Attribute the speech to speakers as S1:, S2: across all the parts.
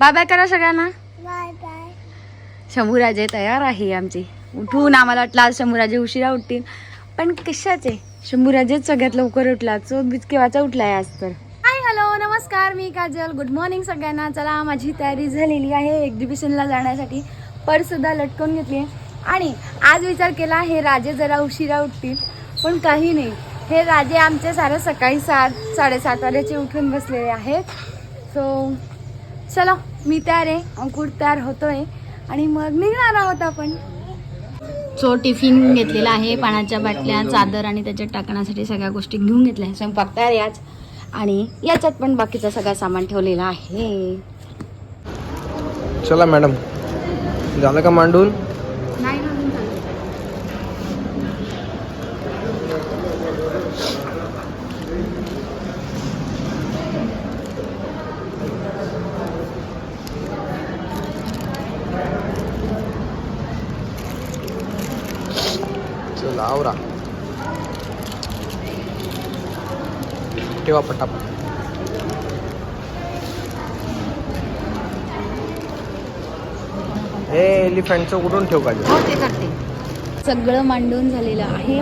S1: Bye bye करा सगळ्यांना.
S2: Bye bye.
S1: Shambhuraje तयार आहे आमची. उठून आम्हाला वाटलं आज शंभूराजे उशिरा उठतील. पण कशाचे? शंभूराजेच सगळ्यात लवकर उठला. तो केव्हाचा उठलाय आज तर? हाय हॅलो नमस्कार. मी काजल. गुड मॉर्निंग सगळ्यांना. चला माझी तयारी झालेली आहे एक्झिबिशनला जाण्यासाठी. पर्स सुद्धा लटकवून घेतली आहे. आणि आज विचार केला हे राजे जरा उशिरा उठतील. पण काही नाही. हे राजे आमचे सारे सकाळी सात साडेसात वाजेचे उठून बसलेले आहेत. सो चलो मी तयार आहे. अंकुर तयार होतोय. आणि मग निघणार आहोत आपण. सो टिफिन घेतलेला आहे पाण्याच्या बाटल्या चादर आणि त्याच्यात टाकण्यासाठी सगळ्या गोष्टी घेऊन घेतल्या आहे. स्वयंपाक तयार आहे आज. आणि याच्यात पण बाकीचं सगळं सामान ठेवलेलं आहे.
S3: चला मॅडम. झालं का मांडून
S1: नाही
S3: चला आवरा. ठेवा पटापट. हे एलिफंटचं उडून ठेव का?
S1: हो ते करते. सगळं मांडून झालेलं आहे.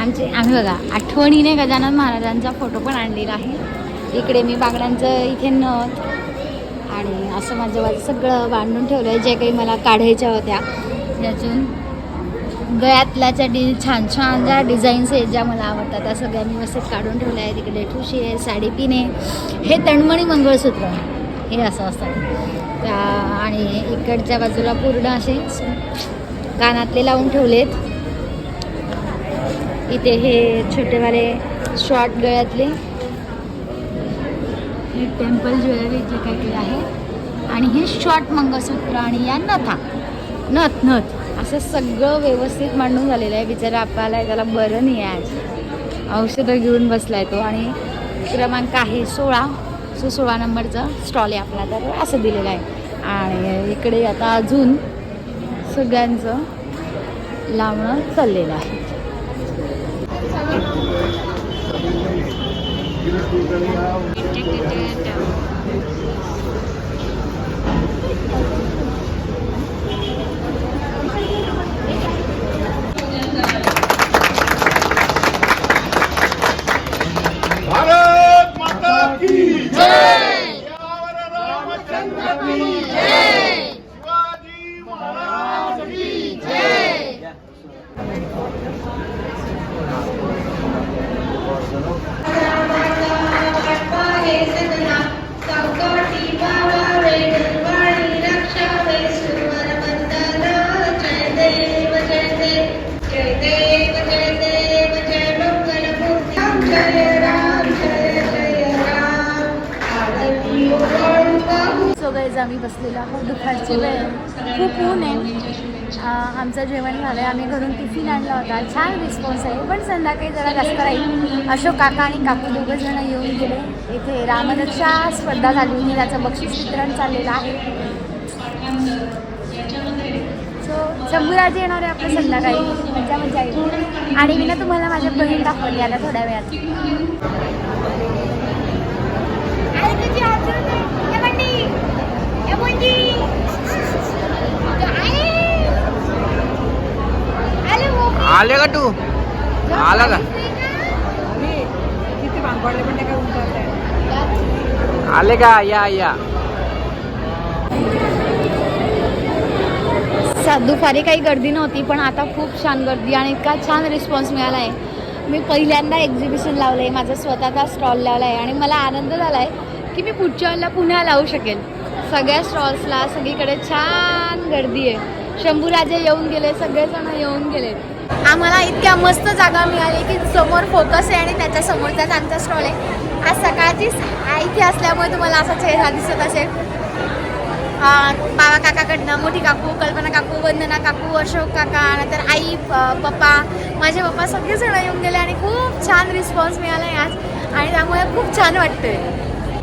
S1: आमचे आम्ही बघा आठवणीने गजानन महाराजांचा फोटो पण आणलेला आहे. इकडे मी बागड्यांचं इथे नथ आणि असं माझं माझं सगळं बांधून ठेवलं आहे जे काही मला काढायच्या होत्या. त्यातून गळ्यातल्याच्या डि छान छान ज्या डिझाईन्स आहेत ज्या मला आवडतात त्या सगळ्या मी व्यवस्थित काढून ठेवल्या आहेत. तिकडे ठुशी आहे साडीपिन आहे. हे तणमणी मंगळसूत्र. हे असं असतं. त्या आणि इकडच्या बाजूला पूर्ण असे कानातले लावून ठेवलेत. इथे हे छोटेवाले शॉर्ट गळ्यातले. हे टेम्पल ज्वेलरी जे काही आहे. आणि हे शॉर्ट मंगळसूत्र आणि या नथा. नथ नथ. असं सगळं व्यवस्थित मांडून झालेलं आहे. बिचारा आपल्याला त्याला बरं नाही आहे. आज औषधं घेऊन बसलाय तो आणि क्रमांक आहे सोळा. सो सोळा नंबरचा स्टॉल आहे आपला. तर असं दिलेलं आहे. आणि इकडे आता अजून सगळ्यांचं लावणं चाललेलं आहे. आम्ही बसलेलो आहोत दुपारची वेळ. खूप ऊन आहे. आमचं जेवण झालं आहे आम्ही घरून टिफिन आणला होता. छान रिस्पॉन्स आहे. पण संध्याकाळी जरा जास्त राहील अशोक काका आणि काकू दोघं जण येऊन गेले. इथे रामदक्षा स्पर्धा झाली होती. त्याचं बक्षीस वितरण चाललेलं आहे. सो शंभूराजे येणार आहे आपलं संध्याकाळी. मजा मजा येईल आणि मी ना तुम्हाला माझ्या बहीण दाखवली आता थोड्या वेळात.
S3: आले. का तू? आला का? आले का? या या.
S1: सा- दुपारी काही गर्दी नव्हती पण आता खूप छान गर्दी आणि इतका छान रिस्पॉन्स मिळाला आहे मी पहिल्यांदा एक्झिबिशन लावलं आहे माझा स्वतःचा स्टॉल लावला आहे आणि मला आनंद झाला आहे की मी पुढच्या वेळेला पुन्हा लावू शकेल सगळ्या स्टॉल्सला सगळीकडे छान गर्दी आहे. शंभूराजे येऊन गेले सगळेजण येऊन गेले. आम्हाला इतक्या मस्त जागा मिळाली की समोर फोकस आहे आणि त्याच्या समोरचाच आमचा स्टॉल आहे. आज सकाळचीच इथे असल्यामुळे तुम्हाला असा चेहरा दिसत असेल. बाबा काकाकडनं मोठी काकू कल्पना काकू वंदना काकू अशोक काका नंतर आई पप्पा माझे पप्पा सगळेजण येऊन गेले आणि खूप छान रिस्पॉन्स मिळाला आहे आज. आणि त्यामुळे खूप छान वाटतंय.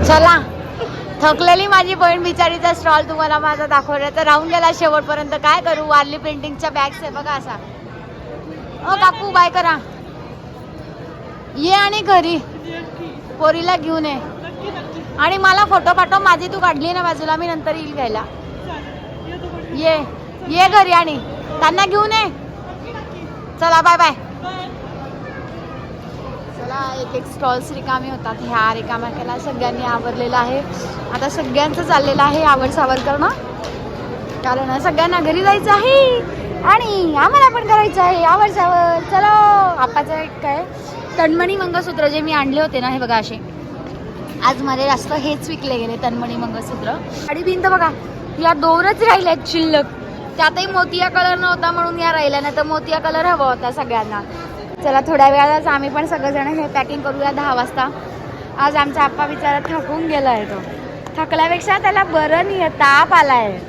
S1: चला. थकलेली माझी बहीण बिचारीचा स्टॉल तुम्हाला माझा दाखवला तर राहून गेला शेवटपर्यंत. काय करू? वारली पेंटिंगच्या बॅग्स आहे बघा असा. ओ काकू बाय करा. ये आणि घरी. पोरीला घेऊन ये. आणि मला फोटो पाठव. माझी तू काढली ना बाजूला. मी नंतर येईल घ्यायला. ये. ये घरी आणि. त्यांना घेऊन ये. चला बाय बाय एक एक स्टॉल्स रिकामे होतात. ह्या रिकाम्या केला सगळ्यांनी आवरलेला आहे. आता सगळ्यांचं चाललेलं आहे आवड सावर करणं. कारण सगळ्यांना घरी जायचं आहे आणि आम्हाला पण करायचं आहे आवड सावर चलो आपाचं एक काय? तन्मणी मंगळसूत्र जे मी आणले होते ना हे बघा असे. आज मध्ये जास्त हेच विकले गेले तन्मणी मंगळसूत्र. आणि भिंत बघा या दोनच राहिल्यात शिल्लक. त्यातही मोतिया कलर नव्हता म्हणून या राहिल्या नाही तर मोतिया कलर हवा होता सगळ्यांना. चला थोड्या वेळातच आम्ही पण सगळेजण हे पॅकिंग करूया दहा वाजता. आज आमचा आप्पा बिचारा थकून गेला आहे तो. थकल्यापेक्षा त्याला बरं नाही आहे ताप आलाय.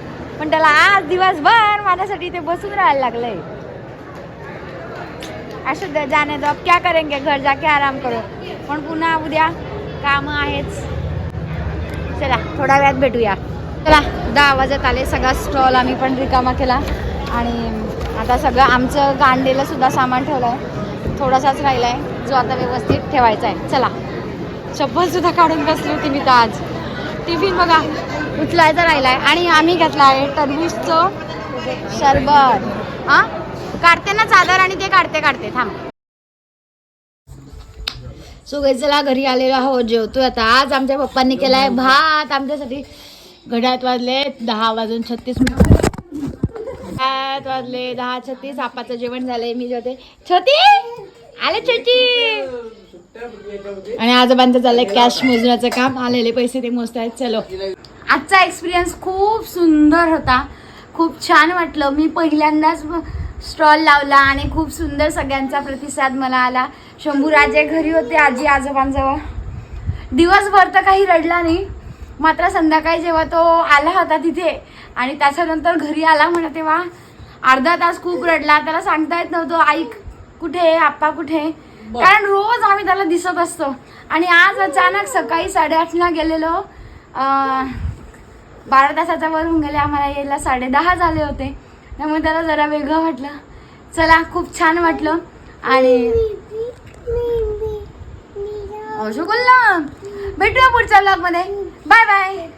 S1: पण त्याला आज दिवसभर माझ्यासाठी ते बसून राहायला लागलंय. असं द- जाणे दो क्या करेंगे? घर जाके आराम करो. पण पुन्हा उद्या कामं आहेच. चला थोड्या वेळात भेटूया. चला दहा वाजत आले सगळा स्टॉल आम्ही पण रिकामा केला. आणि आता सगळं आमचं गांडेला सुद्धा सामान ठेवलं आहे. थोडासाच राहिला आहे जो आता व्यवस्थित ठेवायचा आहे. चला. चप्पल सुद्धा काढून बसली होती मी तर आज. टिफिन बघा उचलायचा राहिला आहे आणि आम्ही घेतला आहे टरबूजचं सरबत हां? काढते ना चादर आणि ते काढते काढते. थांब. सो चला घरी आलेलो आहोत जेवतोय आता. आज आमच्या पप्पांनी केलाय भात. आमच्यासाठी घड्यात वाजले दहा वाजून छत्तीस मिनिट. सात वाजले दहा छत्तीस आपाचं जेवण झालंय मी जेवते. छोटी! आले छोटी! आणि आजोबांचं चाललंय कॅश मोजण्याचं काम. आलेले पैसे ते मोजतायत. चलो. आजचा एक्सपिरियन्स खूप सुंदर होता. खूप छान वाटलं. मी पहिल्यांदाच स्टॉल लावला आणि खूप सुंदर सगळ्यांचा प्रतिसाद मला आला. शंभूराजे घरी होते आजी आजोबांजवळ. दिवसभर तर काही रडला नाही. मात्र संध्याकाळी जेव्हा तो आला होता तिथे आणि त्याच्यानंतर घरी आला म्हणा तेव्हा अर्धा तास खूप रडला. त्याला सांगता येत नव्हतं आई कुठे आहे? आप्पा कुठे आहे? कारण रोज आम्ही त्याला दिसत असतो. आणि आज अचानक सकाळी साडेआठला गेलेलो. अं, बारा तासाच्या वर होऊन गेले. आम्हाला यायला साडे दहा झाले होते. त्यामुळे त्याला जरा वेगळं वाटलं. चला खूप छान वाटलं. आणि अशोक भेटूया पुढच्या ब्लॉग Bye bye.